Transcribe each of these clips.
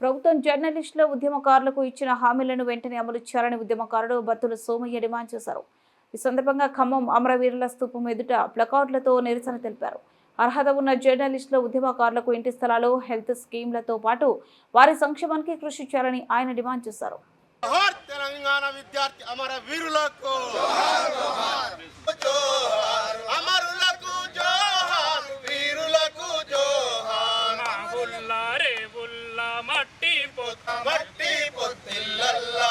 ప్రభుత్వం జర్నలిస్టుల ఉద్యమకారులకు ఇచ్చిన హామీలను వెంటనే అమలు చేయాలని ఉద్యమకారుడు బత్తుల సోమయ్య డిమాండ్ చేశారు. ఈ సందర్భంగా ఖమ్మం అమరవీరుల స్థూపం ఎదుట ప్లకార్డులతో నిరసన తెలిపారు. అర్హత ఉన్న జర్నలిస్టుల ఉద్యమకారులకు ఇంటి స్థలాలు హెల్త్ స్కీమ్లతో పాటు వారి సంక్షేమానికి కృషి చేయాలని ఆయన డిమాండ్ చేశారు. తెలంగాణ విద్యార్థి అమర వీరులకు మట్టి పొత్త మట్టి పొత్తిల్లల్లా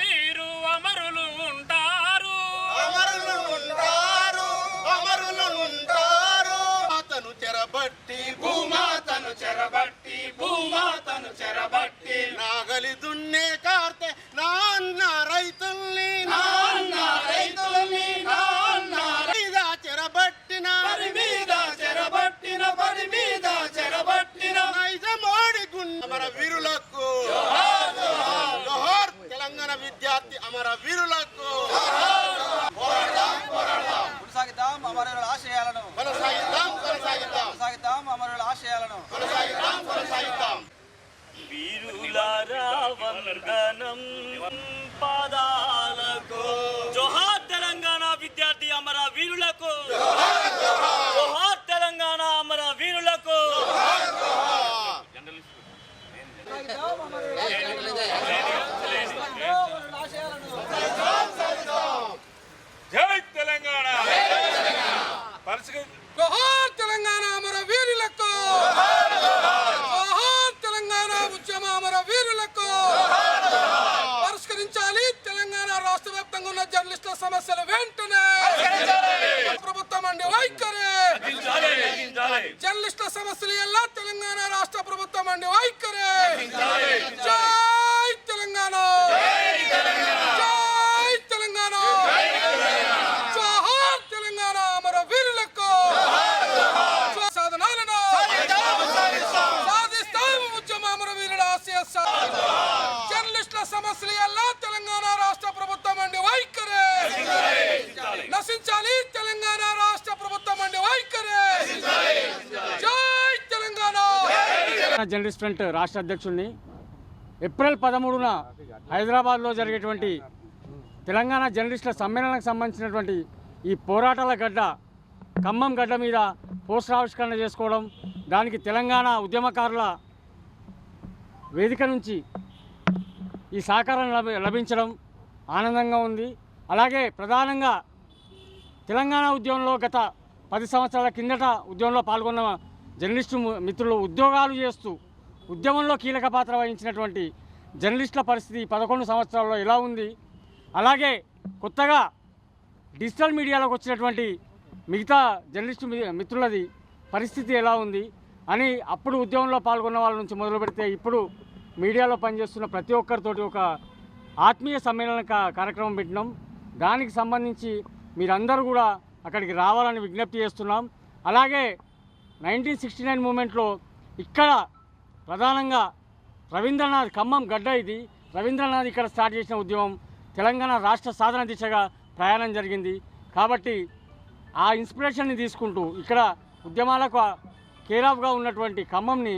తీరు అమరులు ఉంటారు. అమరులు ఉంటారు అమరులు ఉంటారు. మాతను చెరబట్టి భూమాతను చెరబట్టి భూమాతను చెరబట్టి నాగలి దున్నే కార్తె అమర వీరులకు. జోహార్ తెలంగాణ విద్యార్థి అమర వీరులకు. కొనసాగిద్దాం అమరుల ఆశయాలను. కొనసాగిద్దాం కొనసాగిద్దాం. కొనసాగిద్దాం అమరుల ఆశయాలను. కొనసాగిద్దాం కొనసాగిద్దాం. వీరులారా వందనం పాదాలకు. జోహార్ తెలంగాణ విద్యార్థి అమర వీరులకు. జోహార్ తెలంగాణ అమర వీరులకు జై తెలంగాణ పరిస్థితి జోహార్ తెలంగాణ అమర వీరులకు! తెలంగాణ ఉద్యమ అమర వీరులకు! పరిష్కరించాలి తెలంగాణ రాష్ట్ర వ్యాప్తంగా ఉన్న జర్నలిస్టుల సమస్యలు వెంటనే! ప్రభుత్వం అండి వైఖరి! జర్నలిస్టుల సమస్యలు ఎలా తెలంగాణ రాష్ట్ర ప్రభుత్వం అండి వైఖరి జై తెలంగాణ జై తెలంగాణ జోహార్ తెలంగాణ అమర వీరులకు సాధనాలను సాధిస్తాము ఉద్యమ అమర వీరుల ఆశయ సాధన. జర్నలిస్టుల సమస్యలు ఎలా తెలంగాణ రాష్ట్ర ప్రభుత్వం అండి వైఖరి నశించాలి తెలంగాణ రాష్ట్ర ప్రభుత్వం అండి వైఖరి జై తెలంగాణ జర్నలిస్ట్ ఫ్రంట్ రాష్ట్ర అధ్యక్షుడిని ఏప్రిల్ పదమూడున హైదరాబాద్లో జరిగేటువంటి తెలంగాణ జర్నలిస్టుల సమ్మేళనకు సంబంధించినటువంటి ఈ పోరాటాల గడ్డ ఖమ్మం గడ్డ మీద పోస్టర్ ఆవిష్కరణ చేసుకోవడం దానికి తెలంగాణ ఉద్యమకారుల వేదిక నుంచి ఈ సహకారం లభి లభించడం ఆనందంగా ఉంది. అలాగే ప్రధానంగా తెలంగాణ ఉద్యమంలో గత పది సంవత్సరాల కిందట ఉద్యమంలో పాల్గొన్న జర్నలిస్టు ము- మిత్రులు ఉద్యోగాలు చేస్తూ ఉద్యమంలో కీలక పాత్ర వహించినటువంటి జర్నలిస్టుల పరిస్థితి పదకొండు సంవత్సరాల్లో ఎలా ఉంది? అలాగే కొత్తగా డిజిటల్ మీడియాలోకి వచ్చినటువంటి మిగతా జర్నలిస్టు మిత్రులది పరిస్థితి ఎలా ఉంది? అని అప్పుడు ఉద్యమంలో పాల్గొన్న వాళ్ళ నుంచి మొదలు పెడితే ఇప్పుడు మీడియాలో పనిచేస్తున్న ప్రతి ఒక్కరితోటి ఒక ఆత్మీయ సమ్మేళన కార్యక్రమం పెట్టినాం. దానికి సంబంధించి మీరందరూ కూడా అక్కడికి రావాలని విజ్ఞప్తి చేస్తున్నాం. అలాగే నైన్టీన్ సిక్స్టీ నైన్ మూమెంట్లో ఇక్కడ ప్రధానంగా రవీంద్రనాథ్ ఖమ్మం గడ్డ ఇది. రవీంద్రనాథ్ ఇక్కడ స్టార్ట్ చేసిన ఉద్యమం తెలంగాణ రాష్ట్ర సాధన దిశగా ప్రయాణం జరిగింది. కాబట్టి ఆ ఇన్స్పిరేషన్ని తీసుకుంటూ ఇక్కడ ఉద్యమాలకు కేరాఫ్గా ఉన్నటువంటి ఖమ్మంని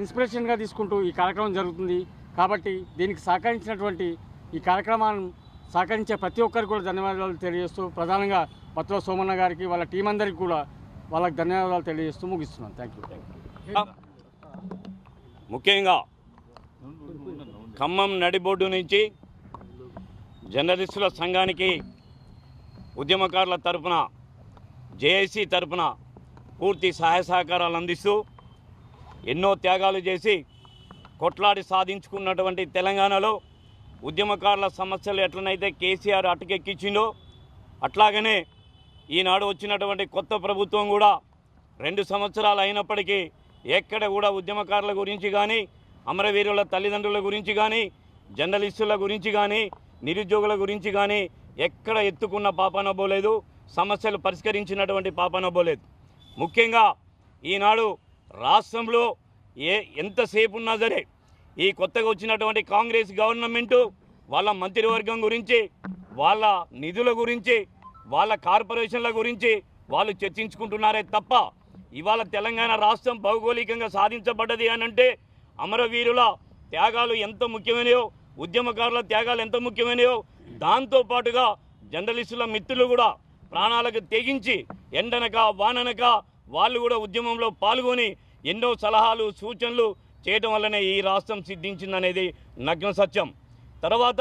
ఇన్స్పిరేషన్గా తీసుకుంటూ ఈ కార్యక్రమం జరుగుతుంది. కాబట్టి దీనికి సహకరించినటువంటి ఈ కార్యక్రమాన్ని సహకరించే ప్రతి ఒక్కరికి కూడా ధన్యవాదాలు తెలియజేస్తూ ప్రధానంగా పత్ర సోమన్న గారికి వాళ్ళ టీం అందరికీ కూడా వాళ్ళకి ధన్యవాదాలు తెలియజేస్తూ ముగిస్తున్నాను. థ్యాంక్ యూ ముఖ్యంగా ఖమ్మం నడిబోర్డు నుంచి జర్నలిస్టుల సంఘానికి ఉద్యమకారుల తరపున జేఏసీ తరపున పూర్తి సహాయ సహకారాలు అందిస్తూ ఎన్నో త్యాగాలు చేసి కొట్లాడి సాధించుకున్నటువంటి తెలంగాణలో ఉద్యమకారుల సమస్యలు ఎట్లనైతే కేసీఆర్ అటకెక్కించిందో అట్లాగనే ఈనాడు వచ్చినటువంటి కొత్త ప్రభుత్వం కూడా రెండు సంవత్సరాలు అయినప్పటికీ ఎక్కడ కూడా ఉద్యమకారుల గురించి కానీ అమరవీరుల తల్లిదండ్రుల గురించి కానీ జర్నలిస్టుల గురించి కానీ నిరుద్యోగుల గురించి కానీ ఎక్కడ ఎత్తుకున్న పాపనబోలేదు సమస్యలు పరిష్కరించినటువంటి పాపనబోలేదు ముఖ్యంగా ఈనాడు రాష్ట్రంలో ఏ ఎంతసేపు ఉన్నా సరే ఈ కొత్తగా వచ్చినటువంటి కాంగ్రెస్ గవర్నమెంటు వాళ్ళ మంత్రివర్గం గురించి వాళ్ళ నిధుల గురించి వాళ్ళ కార్పొరేషన్ల గురించి వాళ్ళు చర్చించుకుంటున్నారే తప్ప ఇవాళ తెలంగాణ రాష్ట్రం భౌగోళికంగా సాధించబడ్డది అని అంటే అమరవీరుల త్యాగాలు ఎంత ముఖ్యమైనయో ఉద్యమకారుల త్యాగాలు ఎంత ముఖ్యమైనయో దాంతోపాటుగా జర్నలిస్టుల మిత్రులు కూడా ప్రాణాలకు తెగించి ఎండనక వాననక వాళ్ళు కూడా ఉద్యమంలో పాల్గొని ఎన్నో సలహాలు సూచనలు చేయడం వల్లనే ఈ రాష్ట్రం సిద్ధించిందనేది నగ్న సత్యం. తర్వాత